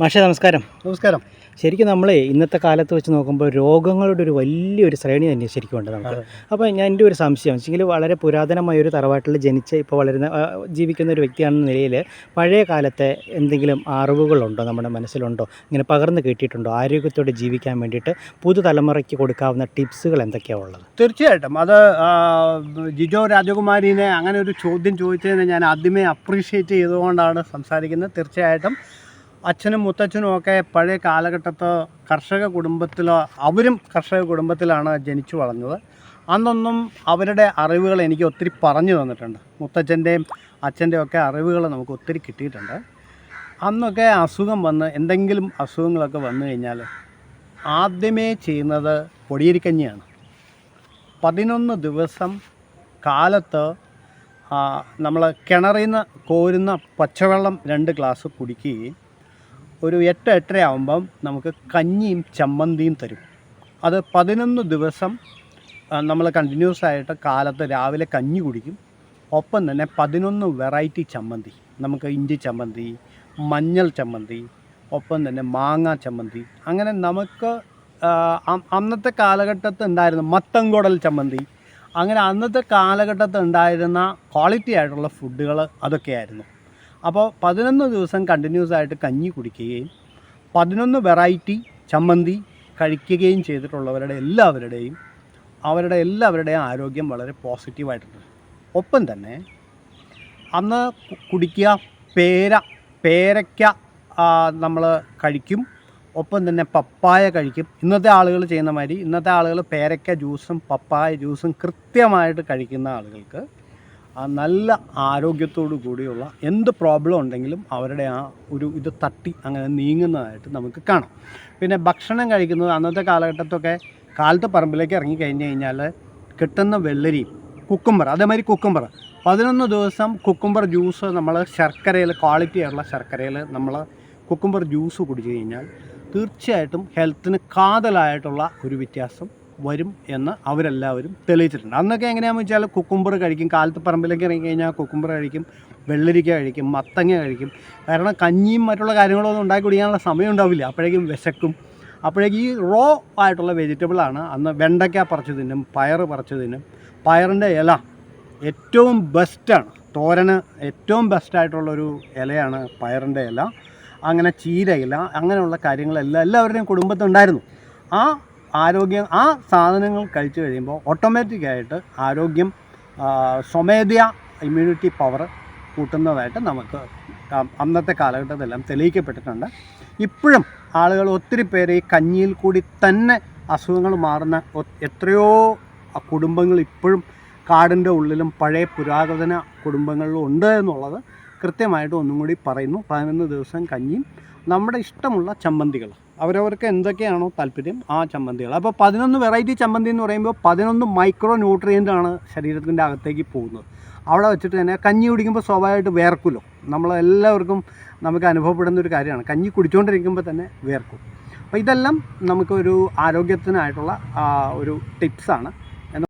മാഷെ നമസ്കാരം. നമസ്കാരം. ശരിക്കും നമ്മളെ ഇന്നത്തെ കാലത്ത് വെച്ച് നോക്കുമ്പോൾ രോഗങ്ങളുടെ ഒരു വലിയൊരു ശ്രേണി തന്നെ ശരിക്കും ഉണ്ട് നമുക്ക്. അപ്പോൾ ഞാൻ എന്റെ ഒരു സംശയം വെച്ചെങ്കിൽ വളരെ പുരാതനമായ ഒരു തറവാട്ടിൽ ജനിച്ച് ഇപ്പോൾ വളരുന്ന ജീവിക്കുന്ന ഒരു വ്യക്തിയാണെന്ന നിലയിൽ പഴയ കാലത്തെ എന്തെങ്കിലും അറിവുകളുണ്ടോ? നമ്മുടെ മനസ്സിലുണ്ടോ? ഇങ്ങനെ പകർന്നു കിട്ടിയിട്ടുണ്ടോ? ആരോഗ്യത്തോടെ ജീവിക്കാൻ വേണ്ടിയിട്ട് പുതുതലമുറയ്ക്ക് കൊടുക്കാവുന്ന ടിപ്സുകൾ എന്തൊക്കെയാണ് ഉള്ളത്? തീർച്ചയായിട്ടും. അത് ജിജോ രാജകുമാരിനെ അങ്ങനെ ഒരു ചോദ്യം ചോദിച്ചതിനെ ഞാൻ ആദ്യമേ അപ്രീഷിയേറ്റ് ചെയ്തുകൊണ്ടാണ് സംസാരിക്കുന്നത്. തീർച്ചയായിട്ടും അച്ഛനും മുത്തച്ഛനും ഒക്കെ പഴയ കാലഘട്ടത്ത് കർഷക കുടുംബത്തിലോ അവരും കർഷക കുടുംബത്തിലാണ് ജനിച്ചു വളർന്നത്. അന്നൊന്നും അവരുടെ അറിവുകൾ എനിക്ക് ഒത്തിരി പറഞ്ഞു തന്നിട്ടുണ്ട്. മുത്തച്ഛന്റെയും അച്ഛന്റെയും ഒക്കെ അറിവുകൾ നമുക്ക് ഒത്തിരി കിട്ടിയിട്ടുണ്ട്. അന്നൊക്കെ അസുഖം വന്ന് എന്തെങ്കിലും അസുഖങ്ങളൊക്കെ വന്നു കഴിഞ്ഞാൽ ആദ്യമേ ചെയ്യുന്നത് പൊടിയരിക്കഞ്ഞിയാണ് പതിനൊന്ന് ദിവസം കാലത്ത് നമ്മൾ കിണറിൽ നിന്ന് കോരുന്ന പച്ചവെള്ളം രണ്ട് ഗ്ലാസ് കുടിക്കുകയും ഒരു എട്ട് എട്ടര ആകുമ്പം നമുക്ക് കഞ്ഞിയും ചമ്മന്തിയും തരും. അത് പതിനൊന്ന് ദിവസം നമ്മൾ കണ്ടിന്യൂസ് ആയിട്ട് കാലത്ത് രാവിലെ കഞ്ഞി കുടിക്കും. ഒപ്പം തന്നെ പതിനൊന്ന് വെറൈറ്റി ചമ്മന്തി. നമുക്ക് ഇഞ്ചി ചമ്മന്തി മഞ്ഞൾ ചമ്മന്തി ഒപ്പം തന്നെ മാങ്ങ ചമ്മന്തി. അങ്ങനെ നമുക്ക് അന്നത്തെ കാലഘട്ടത്തിൽ ഉണ്ടായിരുന്ന മത്തൻകുടൽ ചമ്മന്തി. അങ്ങനെ അന്നത്തെ കാലഘട്ടത്തിൽ ഉണ്ടായിരുന്ന ക്വാളിറ്റി ആയിട്ടുള്ള ഫുഡുകൾ അതൊക്കെയായിരുന്നു. അപ്പോൾ പതിനൊന്ന് ദിവസം കണ്ടിന്യൂസ് ആയിട്ട് കഞ്ഞി കുടിക്കുകയും പതിനൊന്ന് വെറൈറ്റി ചമ്മന്തി കഴിക്കുകയും ചെയ്തിട്ടുള്ളവരുടെ എല്ലാവരുടെയും അവരുടെ എല്ലാവരുടെയും ആരോഗ്യം വളരെ പോസിറ്റീവായിട്ടുണ്ട് ഒപ്പം തന്നെ അന്ന് കുടിക്കുക പേര പേരയ്ക്ക നമ്മൾ കഴിക്കും. ഒപ്പം തന്നെ പപ്പായ കഴിക്കും. ഇന്നത്തെ ആളുകൾ ചെയ്യുന്ന മാതിരി ഇന്നത്തെ ആളുകൾ പേരയ്ക്ക ജ്യൂസും പപ്പായ ജ്യൂസും കൃത്യമായിട്ട് കഴിക്കുന്ന ആളുകൾക്ക് നല്ല ആരോഗ്യത്തോടു കൂടിയുള്ള എന്ത് പ്രോബ്ലം ഉണ്ടെങ്കിലും അവരുടെ ആ ഒരു ഇത് തട്ടി അങ്ങനെ നീങ്ങുന്നതായിട്ട് നമുക്ക് കാണാം. പിന്നെ ഭക്ഷണം കഴിക്കുന്നത് അന്നത്തെ കാലഘട്ടത്തൊക്കെ കാലത്ത് പറമ്പിലേക്ക് ഇറങ്ങി കഴിഞ്ഞ് കഴിഞ്ഞാൽ കിട്ടുന്ന വെള്ളരി കുക്കുംബർ അതേമാതിരി കുക്കുംബർ പതിനൊന്ന് ദിവസം കുക്കുംബർ ജ്യൂസ് നമ്മൾ ശർക്കരയിൽ ക്വാളിറ്റി ആയിട്ടുള്ള ശർക്കരയിൽ നമ്മൾ കുക്കുംബർ ജ്യൂസ് കുടിച്ചു കഴിഞ്ഞാൽ തീർച്ചയായിട്ടും ഹെൽത്തിന് കാതലായിട്ടുള്ള ഒരു വ്യത്യാസം വരും എന്ന് അവരെല്ലാവരും തെളിയിച്ചിട്ടുണ്ട്. അന്നൊക്കെ എങ്ങനെയാണെന്ന് വെച്ചാൽ കുക്കുമ്പർ കഴിക്കും കാലത്ത് പറമ്പിലേക്ക് ഇറങ്ങി കഴിഞ്ഞാൽ കുക്കുമ്പർ കഴിക്കും വെള്ളരിക്ക കഴിക്കും മത്തങ്ങ കഴിക്കും. കാരണം കഞ്ഞിയും മറ്റുള്ള കാര്യങ്ങളൊന്നും ഉണ്ടാക്കി കുടിക്കാനുള്ള സമയം ഉണ്ടാവില്ല. അപ്പോഴേക്കും വിശക്കും. അപ്പോഴേക്കും ഈ റോ ആയിട്ടുള്ള വെജിറ്റബിളാണ് അന്ന് വെണ്ടയ്ക്ക പറിച്ചു തിന്നും പയർ പറിച്ചു തിന്നും. പയറിന്റെ ഇല ഏറ്റവും ബെസ്റ്റാണ് തോരന് ഏറ്റവും ബെസ്റ്റായിട്ടുള്ളൊരു ഇലയാണ് പയറിന്റെ ഇല. അങ്ങനെ ചീരയില അങ്ങനെയുള്ള കാര്യങ്ങളെല്ലാം എല്ലാവരുടെയും കുടുംബത്തുണ്ടായിരുന്നു ആ ആരോഗ്യം ആ സാധനങ്ങൾ കഴിച്ചു കഴിയുമ്പോൾ ഓട്ടോമാറ്റിക്കായിട്ട് ആരോഗ്യം സ്വമേധയാ ഇമ്മ്യൂണിറ്റി പവർ കൂട്ടുന്നതായിട്ട് നമുക്ക് അന്നത്തെ കാലഘട്ടത്തിലെല്ലാം തെളിയിക്കപ്പെട്ടിട്ടുണ്ട്. ഇപ്പോഴും ആളുകൾ ഒത്തിരി പേര് ഈ കഞ്ഞിയിൽ കൂടി തന്നെ അസുഖങ്ങൾ മാറുന്ന എത്രയോ കുടുംബങ്ങൾ ഇപ്പോഴും കാടിന്റെ ഉള്ളിലും പഴയ പുരാതന കുടുംബങ്ങളിലും ഉണ്ട് എന്നുള്ളത് കൃത്യമായിട്ട് ഒന്നും കൂടി പറയുന്നു. പതിനൊന്ന് ദിവസം കഞ്ഞിയും നമ്മുടെ ഇഷ്ടമുള്ള ചമ്മന്തികൾ. അവരവർക്ക് എന്തൊക്കെയാണോ താല്പര്യം ആ ചമ്മന്തികൾ. അപ്പോൾ പതിനൊന്ന് വെറൈറ്റി ചമ്മന്തി എന്ന് പറയുമ്പോൾ പതിനൊന്ന് മൈക്രോ ന്യൂട്രിയന്റാണ് ശരീരത്തിന്റെ അകത്തേക്ക് പോകുന്നത്. അവിടെ വെച്ചിട്ട് തന്നെ കഞ്ഞി കുടിക്കുമ്പോൾ സ്വാഭാവികമായിട്ട് വേർക്കുമല്ലോ നമ്മളെല്ലാവർക്കും നമുക്ക് അനുഭവപ്പെടുന്ന ഒരു കാര്യമാണ്. കഞ്ഞി കുടിച്ചുകൊണ്ടിരിക്കുമ്പോൾ തന്നെ വേർക്കും. അപ്പോൾ ഇതെല്ലാം നമുക്കൊരു ആരോഗ്യത്തിനായിട്ടുള്ള ഒരു ടിപ്സാണ്